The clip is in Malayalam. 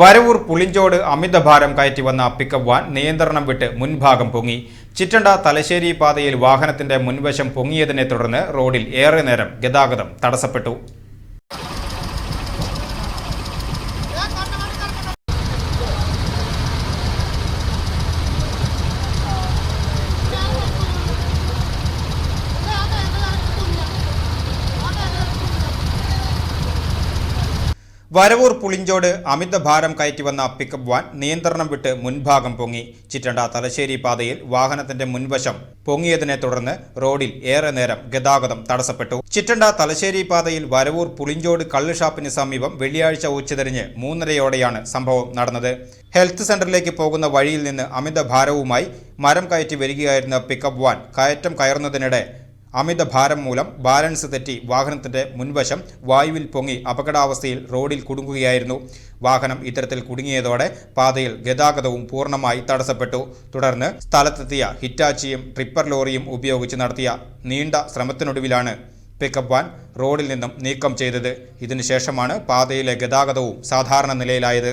Varavoor Pulinchode അമിതഭാരം കയറ്റി വന്ന പിക്കപ്പ് വാൻ നിയന്ത്രണം വിട്ട് മുൻഭാഗം പൊങ്ങി. ചിറ്റണ്ട തലശ്ശേരി പാതയിൽ വാഹനത്തിന്റെ മുൻവശം പൊങ്ങിയതിനെ തുടർന്ന് റോഡിൽ ഏറെ നേരം ഗതാഗതം തടസ്സപ്പെട്ടു. വരവൂർ പുളിഞ്ചോട് അമിതഭാരം കയറ്റി വന്ന പിക്കപ്പ് വാൻ നിയന്ത്രണം വിട്ട് മുൻഭാഗം പൊങ്ങി. ചിറ്റണ്ട തലശ്ശേരി പാതയിൽ വാഹനത്തിന്റെ മുൻവശം പൊങ്ങിയതിനെ തുടർന്ന് റോഡിൽ ഏറെ നേരം ഗതാഗതം തടസ്സപ്പെട്ടു. ചിറ്റണ്ട തലശ്ശേരി പാതയിൽ വരവൂർ പുളിഞ്ചോട് കള്ളുഷാപ്പിന് സമീപം വെള്ളിയാഴ്ച ഉച്ചതിരിഞ്ഞ് മൂന്നരയോടെയാണ് സംഭവം നടന്നത്. ഹെൽത്ത് സെന്ററിലേക്ക് പോകുന്ന വഴിയിൽ നിന്ന് അമിത ഭാരവുമായി മരം കയറ്റി വരികയായിരുന്ന പിക്കപ്പ് വാൻ കയറ്റം കയറുന്നതിനിടെ അമിത ഭാരം മൂലം ബാലൻസ് തെറ്റി വാഹനത്തിന്റെ മുൻവശം വായുവിൽ പൊങ്ങി അപകടാവസ്ഥയിൽ റോഡിൽ കുടുങ്ങുകയായിരുന്നു. വാഹനം ഇത്തരത്തിൽ കുടുങ്ങിയതോടെ പാതയിൽ ഗതാഗതവും പൂർണമായി തടസ്സപ്പെട്ടു. തുടർന്ന് സ്ഥലത്തെത്തിയ ഹിറ്റാച്ചിയും ട്രിപ്പർ ലോറിയും ഉപയോഗിച്ച് നടത്തിയ നീണ്ട ശ്രമത്തിനൊടുവിലാണ് പിക്കപ്പ് വാൻ റോഡിൽ നിന്നും നീക്കം ചെയ്തത്. ഇതിനുശേഷമാണ് പാതയിലെ ഗതാഗതവും സാധാരണ നിലയിലായത്.